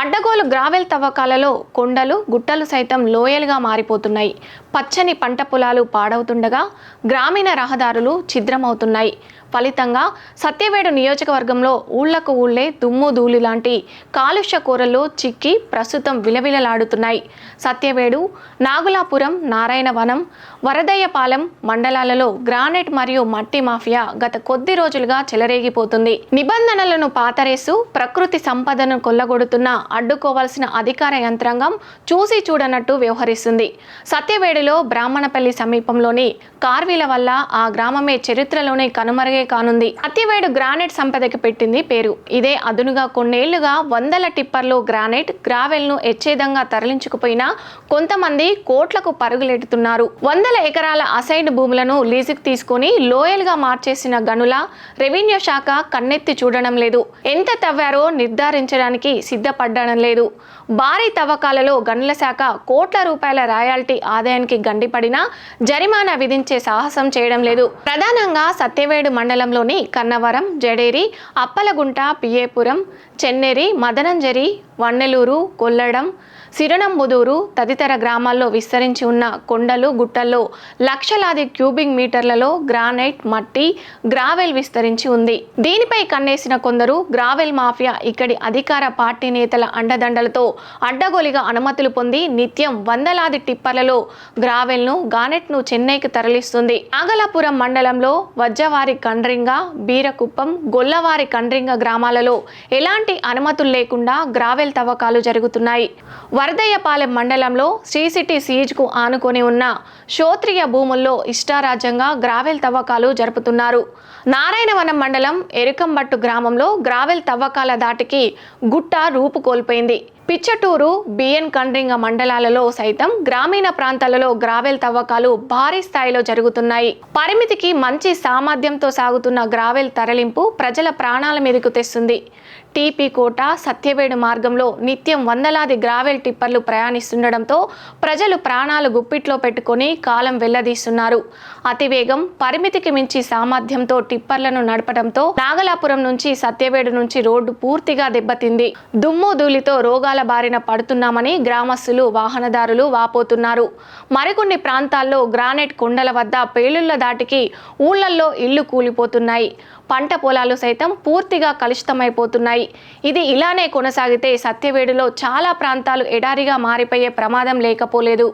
అడ్డగోలు గ్రావెల్ తవ్వకాలలో కొండలు గుట్టలు సైతం లోయలుగా మారిపోతున్నాయి. పచ్చని పంట పొలాలు పాడవుతుండగా గ్రామీణ రహదారులు ఛిద్రమవుతున్నాయి. ఫలితంగా సత్యవేడు నియోజకవర్గంలో ఊళ్ళకు ఊళ్ళే దుమ్ము ధూళి లాంటి కాలుష్య కూరల్లో చిక్కి ప్రస్తుతం విలవిలలాడుతున్నాయి. సత్యవేడు నాగులాపురం నారాయణవనం వరదయ్యపాలెం మండలాలలో గ్రానైట్ మరియు మట్టి మాఫియా గత కొద్ది రోజులుగా చెలరేగిపోతుంది. నిబంధనలను పాతరేసు ప్రకృతి సంపదను కొల్లగొడుతున్న అడ్డుకోవాల్సిన అధికార యంత్రాంగం చూసి చూడనట్టు వ్యవహరిస్తుంది. సత్యవేడులో బ్రాహ్మణపల్లి సమీపంలోని కార్వీల వల్ల ఆ గ్రామమే చరిత్రలోనే కనుమరుగే కానుంది. సత్యవేడు గ్రానైట్ సంపదకి పెట్టింది పేరు. ఇదే అదునుగా కొన్నేళ్ళుగా వందల టిప్పర్లు గ్రానైట్ గ్రావెల్ను ఎచ్చేదంగా తరలించుకుపోయినా కొంతమంది కోట్లకు పరుగులెడుతున్నారు వందల ఎకరాల అసైడ్ భూములను లీజుకు తీసుకుని లోయల్గా మార్చేసిన గనుల రెవెన్యూ శాఖ కన్నెత్తి చూడడం లేదు. ఎంత తవ్వారో నిర్ధారించడానికి సిద్ధపడడం లేదు. భారీ తవ్వకాలలో గనుల శాఖ కోట్ల రూపాయల రాయాల్టీ ఆదాయానికి గండిపడినా జరిమానా విధించే సాహసం చేయడం లేదు. ప్రధానంగా సత్యవేడు మండలంలోని కన్నవరం జడేరి అప్పలగుంట పియేపురం చెన్నేరి మదనంజరి వన్నెలూరు కొల్లడం సిరణంబుదూరు తదితర గ్రామాల్లో విస్తరించి ఉన్న కొండలు గుట్టల్లో లక్షలాది క్యూబిక్ మీటర్లలో గ్రానైట్ మట్టి గ్రావెల్ విస్తరించి ఉంది. దీనిపై కన్నేసిన కొందరు గ్రావెల్ మాఫియా ఇక్కడి అధికార పార్టీ నేతల అండదండలతో అడ్డగోలిగా అనుమతులు పొంది నిత్యం వందలాది టిప్పర్లలో గ్రావెల్ను గానెట్ను చెన్నైకి తరలిస్తుంది. నాగలాపురం మండలంలో వజ్జవారి కండ్రింగ బీరకుప్పం గొల్లవారి కండ్రింగ గ్రామాలలో ఎలాంటి అనుమతులు లేకుండా గ్రావెల్ తవ్వకాలు జరుగుతున్నాయి. వరదయ్యపాలెం మండలంలో శ్రీసిటీ సీజ్కు ఆనుకొని ఉన్న శోత్రియ భూముల్లో ఇష్టారాజ్యంగా గ్రావెల్ తవ్వకాలు జరుపుతున్నారు. నారాయణవనం మండలం ఎరుకంబట్టు గ్రామంలో గ్రావెల్ తవ్వకాల దాటికి గుట్ట రూపు కోల్పోయింది. పిచ్చటూరు బిఎన్ కండ్రింగ మండలాలలో సైతం గ్రామీణ ప్రాంతాలలో గ్రావెల్ తవ్వకాలు భారీ స్థాయిలో జరుగుతున్నాయి. పరిమితికి మంచి సామర్థ్యంతో సాగుతున్న గ్రావెల్ తరలింపు ప్రజల ప్రాణాల మీదకు తెస్తుంది. టీపీ కోట సత్యవేడు మార్గంలో నిత్యం వందలాది గ్రావెల్ టిప్పర్లు ప్రయాణిస్తుండడంతో ప్రజలు ప్రాణాలు గుప్పిట్లో పెట్టుకొని కాలం వెల్లదీస్తున్నారు అతివేగం పరిమితికి మించి సామర్థ్యంతో టిప్పర్లను నడపడంతో నాగలాపురం నుంచి సత్యవేడు నుంచి రోడ్డు పూర్తిగా దెబ్బతింది. దుమ్ము ధూళితో రోగాలు బారిన పడుతున్నామని గ్రామస్తులు వాహనదారులు వాపోతున్నారు. మరికొన్ని ప్రాంతాల్లో గ్రానైట్ కొండల వద్ద పేలుళ్ళ దాటికి ఊళ్ళల్లో ఇళ్ళు కూలిపోతున్నాయి. పంట పొలాలు సైతం పూర్తిగా కలుషితమైపోతున్నాయి. ఇది ఇలానే కొనసాగితే సత్యవేడులో చాలా ప్రాంతాలు ఎడారిగా మారిపోయే ప్రమాదం లేకపోలేదు.